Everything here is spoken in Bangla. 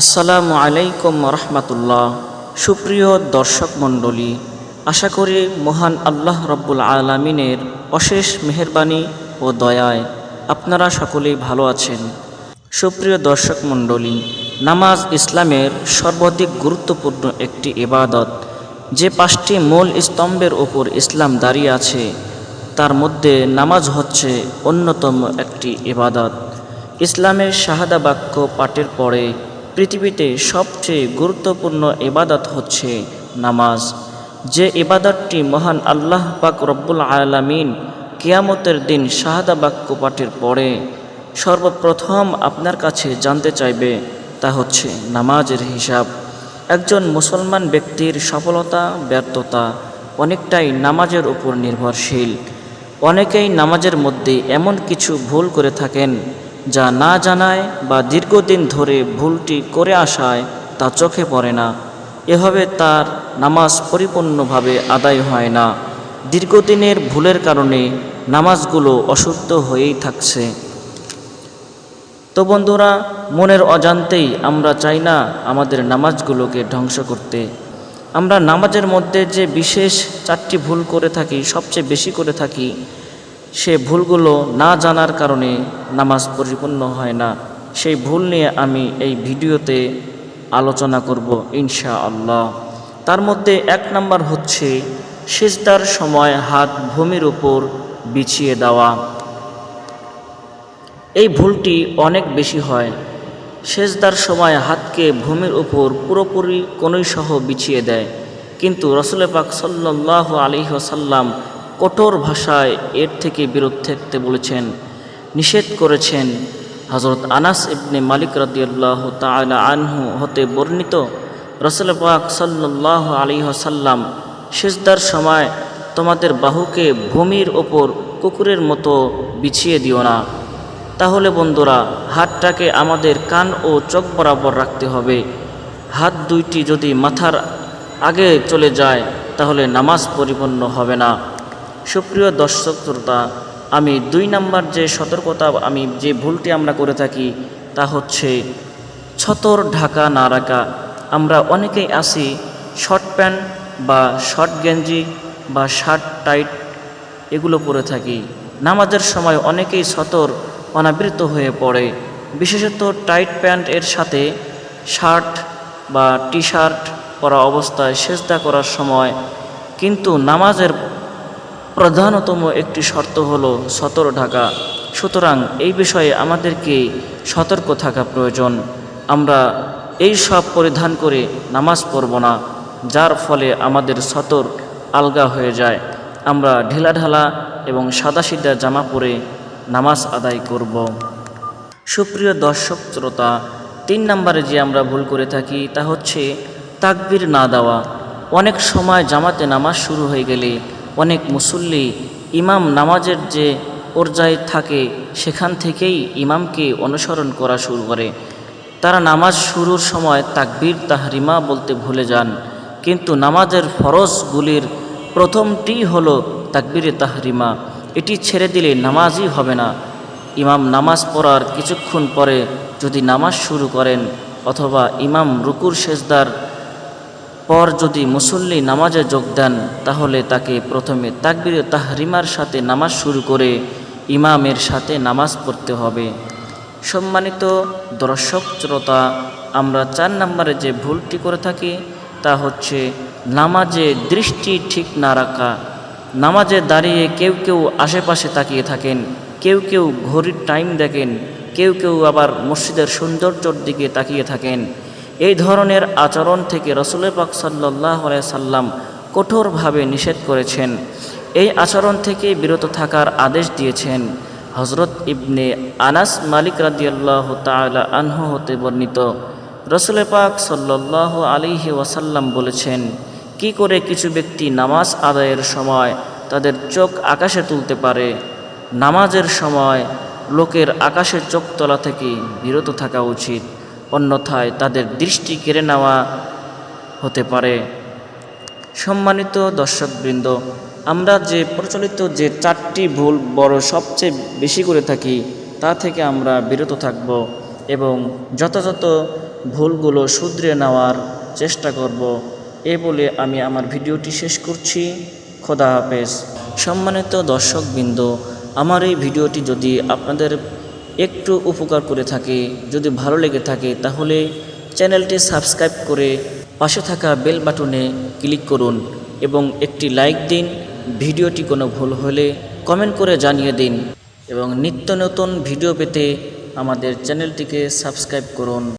আসসালামু আলাইকুম রহমতুল্লাহ। সুপ্রিয় দর্শক মণ্ডলী, আশা করি মহান আল্লাহ রব্বুল আলমিনের অশেষ মেহরবানি ও দয়ায় আপনারা সকলেই ভালো আছেন। সুপ্রিয় দর্শক মণ্ডলী, নামাজ ইসলামের সর্বাধিক গুরুত্বপূর্ণ একটি ইবাদত, যে পাঁচটি মূল স্তম্ভের ওপর ইসলাম দাঁড়িয়ে আছে, তার মধ্যে নামাজ হচ্ছে অন্যতম একটি ইবাদত। ইসলামের শাহাদা বাক্য পাঠের পরে পৃথিবীতে সবচেয়ে গুরুত্বপূর্ণ ইবাদত হচ্ছে নামাজ। যে ইবাদতটি মহান আল্লাহ পাক রব্বুল আলামিন কিয়ামতের দিন শাহাদা বাক্য পাঠের পরে সর্বপ্রথম আপনার কাছে জানতে চাইবে তা হচ্ছে নামাজের হিসাব। একজন মুসলমান ব্যক্তির সফলতা, ব্যর্থতা অনেকটাই নামাজের উপর নির্ভরশীল। অনেকেই নামাজের মধ্যে এমন কিছু ভুল করে থাকেন যা না জানায় বা দীর্ঘদিন ধরে ভুলটি করে আসায় তা চোখে পড়ে না। এভাবে তার নামাজ পরিপূর্ণভাবে আদায় হয় না। দীর্ঘদিনের ভুলের কারণে নামাজগুলো অশুদ্ধ হয়েই থাকছে। তো বন্ধুরা, মনের অজান্তেই আমরা চাই না আমাদের নামাজগুলোকে ধ্বংস করতে। আমরা নামাজের মধ্যে যে বিশেষ চারটি ভুল করে থাকি, সবচেয়ে বেশি করে থাকি সে ভুলগুলো না জানার কারণে নামাজ পরিপূর্ণ হয় না। সেই ভুল নিয়ে আমি এই ভিডিওতে আলোচনা করব ইনশা আল্লাহ তার মধ্যে এক নাম্বার হচ্ছে সেজদার সময় হাত ভূমির উপর বিছিয়ে দেওয়া। এই ভুলটি অনেক বেশি হয়। সেজদার সময় হাতকে ভূমির উপর পুরোপুরি কনুই বিছিয়ে দেয়। কিন্তু রসুল পাক সাল্লাহ আলিহাসাল্লাম কঠোর ভাষায় এর থেকে বিরত থাকতে বলেছেন, নিষেধ করেছেন হজরত আনাস ইবনে মালিক রদিয়াল্লাহ তালা আনহু হতে বর্ণিত রসুল পাক সাল্লাহ আলিহাসাল্লাম সেজদার সময় তোমাদের বাহুকে ভূমির ওপর কুকুরের মতো বিছিয়ে দিও না। তাহলে বন্ধুরা, হাতটাকে আমাদের কান ও চোখ বরাবর রাখতে হবে। হাত দুইটি যদি মাথার আগে চলে যায়, তাহলে নামাজ পরিপূর্ণ হবে না। সুপ্রিয় দর্শক শ্রোতা, আমি দুই নাম্বার যে সতর্কতা আমি যে ভুলটি আমরা করে থাকি তা হচ্ছে ছতর ঢাকা না রাখা। আমরা অনেকেই আসি শর্ট প্যান্ট বা শর্ট গেঞ্জি বা শার্ট টাইট এগুলো পরে থাকি। নামাজের সময় অনেকেই সতর অনাবৃত হয়ে পড়ে। বিশেষত টাইট প্যান্ট এর সাথে শার্ট বা টি শার্ট পরা অবস্থায় সেজদা করার সময়। কিন্তু নামাজের প্রধানতম একটি শর্ত হল সতর ঢাকা। সুতরাং এই বিষয়ে আমাদেরকে সতর্ক থাকা প্রয়োজন। আমরা এই সব পরিধান করে নামাজ পড়ব না, যার ফলে আমাদের সতর আলগা হয়ে যায়। আমরা ঢিলাঢালা এবং সাদাসিধা জামা পরে নামাজ আদায় করব। সুপ্রিয় দর্শক, শ্রোতা, তিন নম্বরে যে আমরা ভুল করে থাকি তা হচ্ছে তাকবির না দেওয়া। অনেক সময় জামাতে নামাজ শুরু হয়ে গেলে অনেক মুসল্লি ইমাম নামাজের যে পর্যায়ে থাকে, সেখান থেকেই ইমামকে অনুসরণ করা শুরু করে। তারা নামাজ শুরুর সময় তাকবির, তাহরিমা বলতে ভুলে যান। কিন্তু নামাজের ফরজগুলির প্রথমটি হলো তাকবিরে, তাহরিমা। এটি ছেড়ে দিলে নামাজই হবে না। ইমাম নামাজ পড়ার কিছুক্ষণ পরে যদি নামাজ শুরু করেন, অথবা ইমাম রুকুর সেজদার পর যদি মুসল্লি নামাজে যোগ দেন, তাহলে তাকে প্রথমে তাকবির তাহরিমার সাথে নামাজ শুরু করে ইমামের সাথে নামাজ পড়তে হবে। সম্মানিত দর্শক, শ্রোতা, আমরা চার নম্বরে যে ভুলটি করে থাকি, তা হচ্ছে নামাজে দৃষ্টি ঠিক না রাখা। নামাজে দাঁড়িয়ে কেউ কেউ আশেপাশে তাকিয়ে থাকেন, কেউ কেউ ঘড়ির টাইম দেখেন, কেউ কেউ আবার মসজিদের সৌন্দর্যর দিকে তাকিয়ে থাকেন। এই ধরনের আচরণ থেকে রসুল পাক সাল্লাহ সাল্লাম কঠোরভাবে নিষেধ করেছেন। এই আচরণ থেকে বিরত থাকার আদেশ দিয়েছেন হজরত ইবনে আনাস মালিক রাদিয়াল্লাহ তালা আনহু হতে বর্ণিত। রসুল পাক সাল্লাহ আলিহি ওয়াসাল্লাম বলেছেন, কি করে কিছু ব্যক্তি নামাজ আদায়ের সময় তাদের চোখ আকাশে তুলতে পারে? নামাজের সময় লোকের আকাশের চোখ তোলা থেকে বিরত থাকা উচিত। অন্যথায় তাদের দৃষ্টি কেড়ে নেওয়া হতে পারে। সম্মানিত দর্শকবৃন্দ, আমরা যে প্রচলিত যে চারটি ভুল বড় সবচেয়ে বেশি করে থাকি, তা থেকে আমরা বিরত থাকব এবং যথাযথ ভুলগুলো শুধরে নেওয়ার চেষ্টা করব। এ বলে আমি আমার ভিডিওটি শেষ করছি। খোদা হাফেজ। সম্মানিত দর্শকবৃন্দ, আমার এই ভিডিওটি যদি আপনাদের একটু উপকার করে থাকে। যদি ভালো লেগে থাকে, তাহলে চ্যানেলটি সাবস্ক্রাইব করে পাশে থাকা বেল বাটনে ক্লিক করুন এবং একটি লাইক দিন। ভিডিওটি কোনো ভুল হলে কমেন্ট করে জানিয়ে দিন এবং নিত্য নতুন ভিডিও পেতে আমাদের চ্যানেলটিকে সাবস্ক্রাইব করুন।